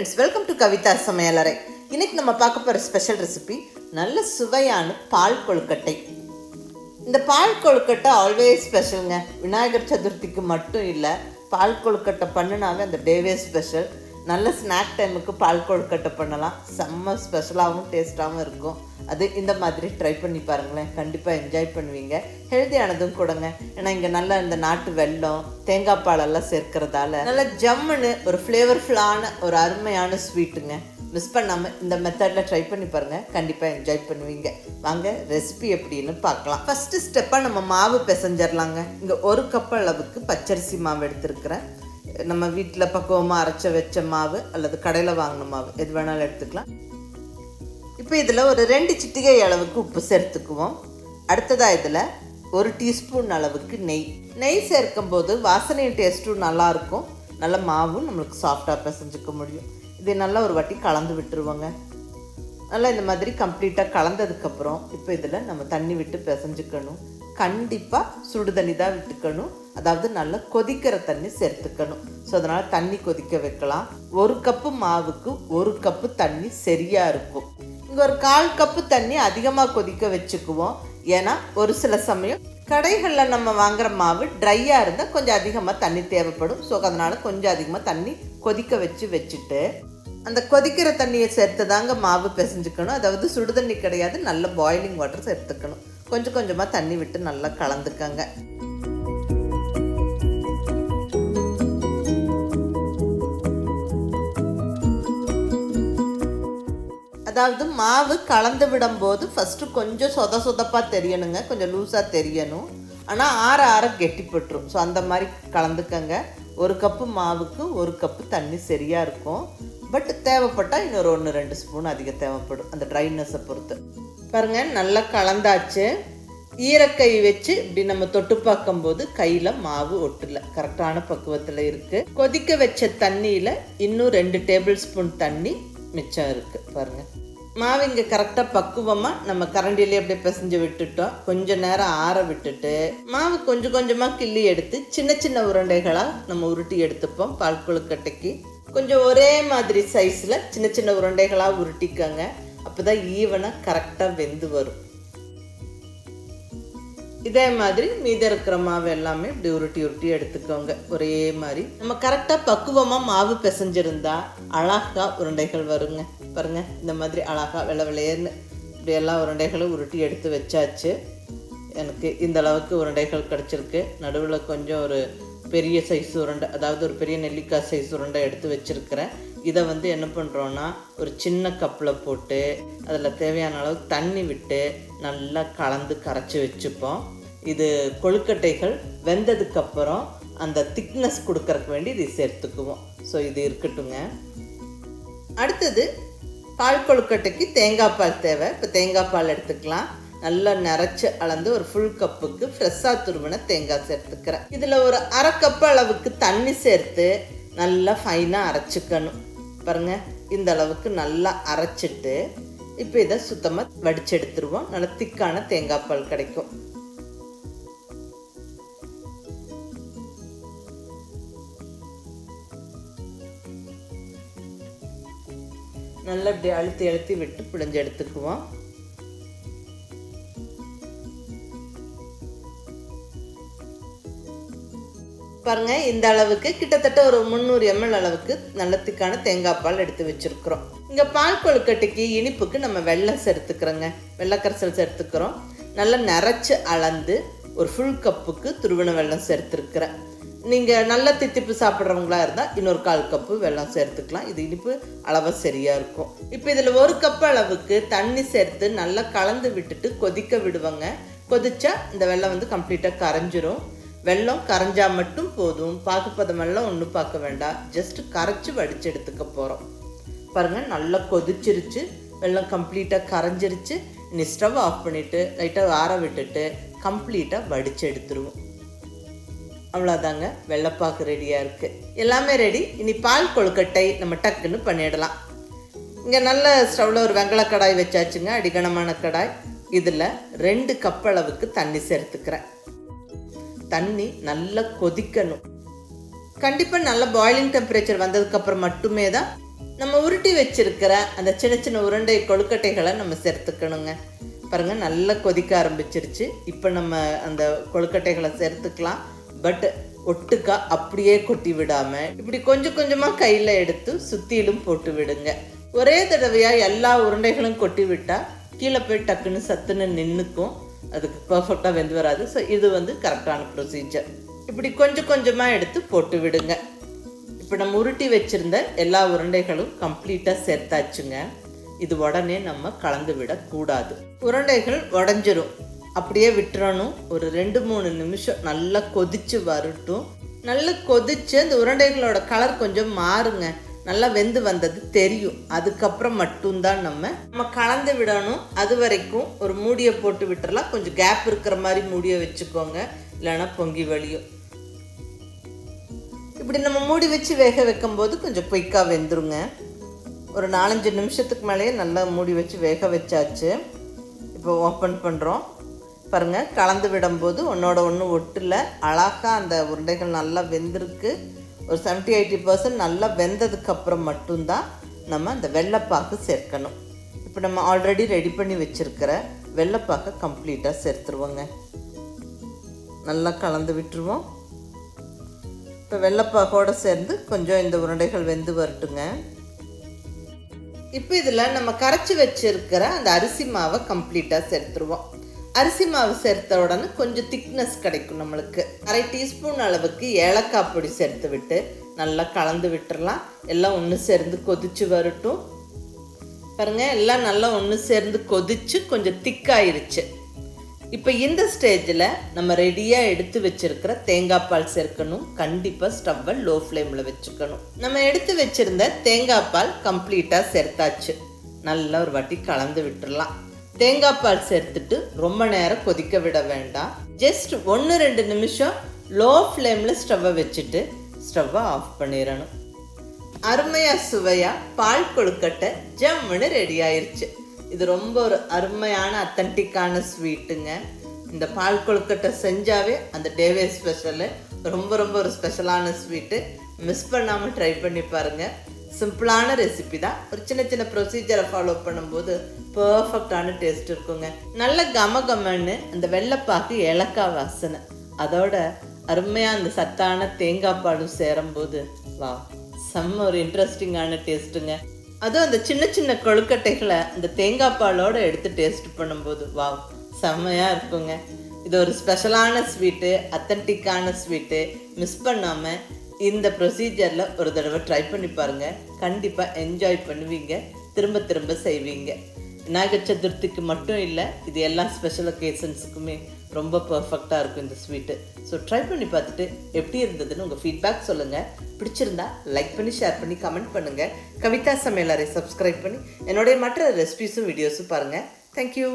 Friends welcome to Kavitha சமையலறை இன்னைக்கு நம்ம பார்க்க போகிற ஸ்பெஷல் ரெசிபி நல்ல சுவையான பால் கொழுக்கட்டை. இந்த பால் கொழுக்கட்டை ஆல்வேஸ் ஸ்பெஷலுங்க விநாயகர் சதுர்த்திக்கு மட்டும் இல்லை பால் கொழுக்கட்டை பண்ணினாவே அந்த டேவே ஸ்பெஷல் நல்ல ஸ்நாக் டைமுக்கு பால் கொழுக்கட்டை பண்ணலாம். செம்ம ஸ்பெஷலாகவும் டேஸ்ட்டாகவும் இருக்கும். அது இந்த மாதிரி ட்ரை பண்ணி பாருங்களேன். கண்டிப்பாக என்ஜாய் பண்ணுவீங்க. ஹெல்த்தியானதும் கொடுங்க. ஏன்னா இங்கே நல்லா இந்த நாட்டு வெல்லம் தேங்காய் பாலெல்லாம் சேர்க்கறதால நல்ல ஜம்முன்னு ஒரு ஃப்ளேவர்ஃபுல்லான ஒரு அருமையான ஸ்வீட்டுங்க மிஸ் பண்ணாமல் இந்த மெத்தடில் ட்ரை பண்ணி பாருங்கள் கண்டிப்பாக என்ஜாய் பண்ணுவீங்க. வாங்க ரெசிபி எப்படின்னு பார்க்கலாம். ஃபஸ்ட்டு ஸ்டெப்பாக நம்ம மாவு பிசைஞ்சிடலாங்க இங்கே ஒரு கப் அளவுக்கு பச்சரிசி மாவு எடுத்துருக்கிறேன். நம்ம வீட்டில் பக்குவமாக அரைச்ச வச்ச மாவு அல்லது கடையில் வாங்கின மாவு எது வேணாலும் எடுத்துக்கலாம். இப்போ இதில் ஒரு ரெண்டு சிட்டிகை அளவுக்கு உப்பு சேர்த்துக்குவோம். அடுத்ததாக இதில் ஒரு டீஸ்பூன் அளவுக்கு நெய். நெய் சேர்க்கும் போது வாசனையும் டேஸ்ட்டும் நல்லாயிருக்கும். நல்ல மாவும் நம்மளுக்கு சாஃப்டாக பிசைஞ்சிக்க முடியும். இதை நல்லா ஒரு வாட்டி கலந்து விட்டுருவோங்க. நல்லா இந்த மாதிரி கம்ப்ளீட்டாக கலந்ததுக்கப்புறம் இப்போ இதில் நம்ம தண்ணி விட்டு பிசைஞ்சிக்கணும். கண்டிப்பாக சுடு தண்ணி தான் விட்டுக்கணும். அதாவது நல்லா கொதிக்கிற தண்ணி சேர்த்துக்கணும். ஸோ அதனால் தண்ணி கொதிக்க வைக்கலாம். ஒரு கப்பு மாவுக்கு ஒரு கப்பு தண்ணி சரியாக இருக்கும். இங்கே ஒரு கால் கப்பு தண்ணி அதிகமாக கொதிக்க வச்சுக்குவோம். ஏன்னா ஒரு சில சமயம் கடைகளில் நம்ம வாங்குகிற மாவு ட்ரையாக இருந்தால் கொஞ்சம் அதிகமாக தண்ணி தேவைப்படும். ஸோ அதனால் கொஞ்சம் அதிகமாக தண்ணி கொதிக்க வச்சு வச்சுட்டு அந்த கொதிக்கிற தண்ணியை சேர்த்து தாங்க மாவு பிசைஞ்சுக்கணும். அதாவது சுடு தண்ணி கிடையாது நல்ல பாயிலிங் வாட்டர் சேர்த்துக்கணும். கொஞ்சம் கொஞ்சமாக தண்ணி விட்டு நல்லா கலந்துக்கங்க. அதாவது மாவு கலந்து விடும்போது ஃபஸ்ட்டு கொஞ்சம் சொத சொதப்பாக தெரியணுங்க. கொஞ்சம் லூஸாக தெரியணும். ஆனால் ஆற ஆற கெட்டிப்பட்டுரும். ஸோ அந்த மாதிரி கலந்துக்கங்க. ஒரு கப்பு மாவுக்கு ஒரு கப்பு தண்ணி சரியாக இருக்கும். பட் தேவைப்பட்டால் இன்னொரு ஒன்று ரெண்டு ஸ்பூன் அதிகம் தேவைப்படும். அந்த ட்ரைனஸை பொறுத்து. பாருங்கள் நல்லா கலந்தாச்சு. ஈரக்கை வச்சு இப்படி நம்ம தொட்டு பார்க்கும்போது கையில் மாவு ஒட்டல. கரெக்டான பக்குவத்தில் இருக்குது கொதிக்க வச்ச தண்ணியில் இன்னும் ரெண்டு டேபிள் ஸ்பூன் தண்ணி மிச்சம் இருக்குது பாருங்கள் மாவு இங்கே கரெக்டாக பக்குவமாக நம்ம கரண்டிலே அப்படியே பிசைஞ்சு விட்டுட்டோம். கொஞ்ச நேரம் ஆற விட்டுட்டு மாவு கொஞ்சம் கொஞ்சமாக கிள்ளி எடுத்து சின்ன சின்ன உருண்டைகளாக நம்ம உருட்டி எடுத்துப்போம் பால் கொழுக்கட்டைக்கு. கொஞ்சம் ஒரே மாதிரி சைஸில் சின்ன சின்ன உருண்டைகளாக உருட்டிக்கோங்க. அப்போ தான் ஈவனாக கரெக்டாக வெந்து வரும். இதே மாதிரி மீத இருக்கிற மாவு எல்லாமே இப்படி உருட்டி உருட்டி எடுத்துக்கோங்க. ஒரே மாதிரி. நம்ம கரெக்டாக பக்குவமாக மாவு பிசைஞ்சிருந்தா அழகா உருண்டைகள் வருங்க. பாருங்க இந்த மாதிரி அழகாக வெள்ளை வெள்ளையர்னு இப்படி எல்லா உருண்டைகளும் உருட்டி எடுத்து வச்சாச்சு. எனக்கு இந்த அளவுக்கு உருண்டைகள் கிடச்சிருக்கு. நடுவில் கொஞ்சம் ஒரு பெரிய சைஸ் உருண்டை அதாவது ஒரு பெரிய நெல்லிக்காய் சைஸ் உருண்டை எடுத்து வச்சுருக்கிறேன். இதை வந்து என்ன பண்ணுறோன்னா ஒரு சின்ன கப்பில் போட்டு அதில் தேவையான அளவு தண்ணி விட்டு நல்லா கலந்து கரைச்சி வச்சுப்போம். இது கொழுக்கட்டைகள் வெந்ததுக்கப்புறம் அந்த திக்னஸ் கொடுக்கறக்கு வேண்டி இதை சேர்த்துக்குவோம். ஸோ இது இருக்கட்டுங்க அடுத்தது பால் கொழுக்கட்டைக்கு தேங்காய் பால் தேவை. இப்போ தேங்காய் பால் எடுத்துக்கலாம். நல்லா நிறச்சி அளந்து ஒரு ஃபுல் கப்புக்கு ஃப்ரெஷ்ஷாக துருவின தேங்காய் சேர்த்துக்கிறேன். இதில் ஒரு அரை கப்பு அளவுக்கு தண்ணி சேர்த்து நல்லா ஃபைனாக அரைச்சிக்கணும். பாருங்க இந்த அளவுக்கு நல்லா அரைச்சிட்டு இப்போ இதை சுத்தமாக வடிச்சு எடுத்துருவோம் நல்லா திக்கான தேங்காய் பால் கிடைக்கும். நல்லா இப்படி அழுத்தி அழுத்தி விட்டு பிழிஞ்சு எடுத்துக்குவோம். பாருங்க இந்த அளவுக்கு கிட்டத்தட்ட ஒரு முந்நூறு எம்எல் அளவுக்கு நல்ல திக்கான தேங்காய் பால் எடுத்து வச்சிருக்கிறோம். இங்க பால் கொழுக்கட்டைக்கு இனிப்புக்கு நம்ம வெள்ளம் சேர்த்துக்கிறோங்க வெள்ளக்கரசல் சேர்த்துக்கிறோம் நல்லா நிறச்சி அளந்து ஒரு ஃபுல் கப்புக்கு துருவன வெள்ளம் சேர்த்துருக்குறேன் நீங்கள் நல்ல தித்திப்பு சாப்பிட்றவங்களா இருந்தால் இன்னொரு கால் கப்பு வெள்ளம் சேர்த்துக்கலாம் இது இனிப்பு அளவாக சரியாக இருக்கும். இப்போ இதில் ஒரு கப் அளவுக்கு தண்ணி சேர்த்து நல்லா கலந்து விட்டுட்டு கொதிக்க விடுவாங்க. கொதிச்சா இந்த வெள்ளம் வந்து கம்ப்ளீட்டாக கரைஞ்சிரும். வெள்ளம் கரைஞ்சா மட்டும் போதும். பாக்குப்பதம் எல்லாம் ஒன்றும் பார்க்க வேண்டாம். ஜஸ்ட் கரைச்சி வடிச்சு எடுத்துக்க போகிறோம் பாருங்கள் நல்லா கொதிச்சிருச்சு. வெள்ளம் கம்ப்ளீட்டாக கரைஞ்சிருச்சு. இனி ஸ்டவ் ஆஃப் பண்ணிவிட்டு லைட்டாக ஆற விட்டுட்டு கம்ப்ளீட்டாக வடித்து எடுத்துருவோம். அவ்வளோதாங்க வெள்ளைப்பாக்கு ரெடியாக இருக்குது எல்லாமே ரெடி இனி பால் கொழுக்கட்டை நம்ம டக்குன்னு பண்ணிடலாம். இங்கே நல்ல ஸ்டவ்வில் ஒரு வெங்கல கடாய் வச்சாச்சுங்க. அடிகனமான கடாய். இதில் ரெண்டு கப் அளவுக்கு தண்ணி சேர்த்துக்கிறேன். தண்ணி நல்லா கொதிக்கணும். கண்டிப்பாக நல்ல பாயிலிங் டெம்பரேச்சர் வந்ததுக்கப்புறம் மட்டுமே தான் நம்ம உருட்டி வச்சிருக்கிற அந்த சின்ன சின்ன உருண்டை கொழுக்கட்டைகளை நம்ம சேர்த்துக்கணுங்க. பாருங்கள் நல்லா கொதிக்க ஆரம்பிச்சிருச்சு. இப்போ நம்ம அந்த கொழுக்கட்டைகளை சேர்த்துக்கலாம். பட் ஒட்டுக்கா அப்படியே கொட்டி விடாமல் இப்படி கொஞ்சம் கொஞ்சமாக கையில் எடுத்து சுற்றிலும் போட்டு விடுங்க. ஒரே தடவையாக எல்லா உருண்டைகளும் கொட்டி விட்டால் கீழே போய் டக்குன்னு சத்துன்னு நின்றுக்கும் அதுக்கு பர்ஃபெக்டாக வெந்து வராது. ஸோ இது வந்து கரெக்டான ப்ரொசீஜர் இப்படி கொஞ்சம் கொஞ்சமாக எடுத்து போட்டு விடுங்க. இப்போ நம்ம உருட்டி வச்சிருந்த எல்லா உருண்டைகளும் கம்ப்ளீட்டாக சேர்த்தாச்சுங்க. இது உடனே நம்ம கலந்து விடக்கூடாது. உருண்டைகள் உடஞ்சிரும். அப்படியே விட்டுறணும். ஒரு ரெண்டு மூணு நிமிஷம் நல்லா கொதிச்சு வரட்டும். நல்லா கொதிச்சு அந்த உருண்டைகளோட கலர் கொஞ்சம் மாறுங்க. நல்லா வெந்து வந்தது தெரியும். அதுக்கப்புறம் மட்டும்தான் நம்ம நம்ம கலந்து விடணும். அது வரைக்கும் ஒரு மூடியை போட்டு விட்டுறலாம். கொஞ்சம் கேப் இருக்கிற மாதிரி மூடியை வச்சுக்கோங்க. இல்லைன்னா பொங்கி வழியும். இப்படி நம்ம மூடி வச்சு வேக வைக்கும்போது கொஞ்சம் குயிக்காக வெந்துருங்க. ஒரு நாலஞ்சு நிமிஷத்துக்கு மேலேயே நல்லா மூடி வச்சு வேக வச்சாச்சு. இப்போ ஓப்பன் பண்ணுறோம் பாருங்கள் கலந்து விடும்போது ஒன்றோட ஒன்று ஒட்டில் அழகாக அந்த உருண்டைகள் நல்லா வெந்திருக்கு. ஒரு செவன்ட்டி எயிட்டி பர்சன்ட் நல்லா வெந்ததுக்கப்புறம் மட்டும்தான் நம்ம அந்த வெள்ளைப்பாக்கு சேர்க்கணும். இப்போ நம்ம ஆல்ரெடி ரெடி பண்ணி வச்சுருக்கிற வெள்ளைப்பாக்கை கம்ப்ளீட்டாக சேர்த்துருவோங்க. நல்லா கலந்து விட்டுருவோம். இப்போ வெள்ளைப்பாக்கோடு சேர்ந்து கொஞ்சம் இந்த உருண்டைகள் வெந்து வரட்டுங்க. இப்போ இதில் நம்ம கரைச்சி வச்சுருக்கிற அந்த அரிசி மாவை கம்ப்ளீட்டாக சேர்த்துருவோம். அரிசி மாவு சேர்த்த உடனே கொஞ்சம் திக்னஸ் கிடைக்கும் நம்மளுக்கு. அரை டீஸ்பூன் அளவுக்கு ஏலக்காய் பொடி சேர்த்து விட்டு நல்லா கலந்து விட்டுறலாம். எல்லாம் ஒன்று சேர்ந்து கொதிச்சு வரட்டும். பாருங்க எல்லாம் நல்லா ஒன்று சேர்ந்து கொதிச்சு கொஞ்சம் திக்காயிருச்சு இப்போ இந்த ஸ்டேஜில் நம்ம ரெடியாக எடுத்து வச்சிருக்கிற தேங்காய் பால் சேர்க்கணும். கண்டிப்பாக ஸ்டவ்வை லோ ஃப்ளேமில் வச்சுக்கணும். நம்ம எடுத்து வச்சிருந்த தேங்காய் பால் கம்ப்ளீட்டாக சேர்த்தாச்சு. நல்லா ஒரு வாட்டி கலந்து விட்டுடலாம் தேங்காய் பால் சேர்த்துட்டு ரொம்ப நேரம் கொதிக்க விட வேண்டாம். ஜஸ்ட் ஒன்று ரெண்டு நிமிஷம் லோ ஃப்ளேமில் ஸ்டவ்வை வச்சுட்டு ஸ்டவ்வை ஆஃப் பண்ணிடணும். அருமையாக சுவையாக பால் கொழுக்கட்டை ஜம்முன்னு ரெடி ஆயிடுச்சு இது ரொம்ப ஒரு அருமையான அத்தன்டிக்கான ஸ்வீட்டுங்க இந்த பால் கொழுக்கட்டை செஞ்சாவே அந்த டேவே ஸ்பெஷலு ரொம்ப ரொம்ப ஒரு ஸ்பெஷலான ஸ்வீட்டு மிஸ் பண்ணாமல் ட்ரை பண்ணி பாருங்கள் சிம்பிளான ரெசிபி தான். ஒரு சின்ன சின்ன ப்ரொசீஜரை ஃபாலோ பண்ணும்போது பர்ஃபெக்டான டேஸ்ட் இருக்குங்க. நல்ல கம கமன்னு அந்த வெள்ளைப்பாக்கு ஏலக்காய் வாசனை. அதோட அருமையாக அந்த சத்தான தேங்காய் பாலும் சேரும்போது வா செம்ம ஒரு இன்ட்ரெஸ்டிங்கான டேஸ்ட்டுங்க அதுவும் அந்த சின்ன சின்ன கொழுக்கட்டைகளை அந்த தேங்காய் பாலோடு எடுத்து டேஸ்ட் பண்ணும்போது வா செம்மையாக இருக்குங்க. இது ஒரு ஸ்பெஷலான ஸ்வீட்டு அத்தன்டிக்கான ஸ்வீட்டு மிஸ் பண்ணாமல் இந்த ப்ரொசீஜரில் ஒரு தடவை ட்ரை பண்ணி பாருங்கள் கண்டிப்பாக என்ஜாய் பண்ணுவீங்க. திரும்ப திரும்ப செய்வீங்க. விநாயகர் சதுர்த்திக்கு மட்டும் இல்லை இது எல்லா ஸ்பெஷல் ஒகேஷன்ஸுக்குமே ரொம்ப பர்ஃபெக்டாக இருக்கும் இந்த ஸ்வீட்டு ஸோ ட்ரை பண்ணி பார்த்துட்டு எப்படி இருந்ததுன்னு உங்கள் ஃபீட்பேக் சொல்லுங்கள் பிடிச்சிருந்தா லைக் பண்ணி ஷேர் பண்ணி கமெண்ட் பண்ணுங்கள் கவிதா சமையலரை சப்ஸ்கிரைப் பண்ணி என்னுடைய மற்ற ரெசிபிஸும் வீடியோஸும் பாருங்கள் தேங்க்யூ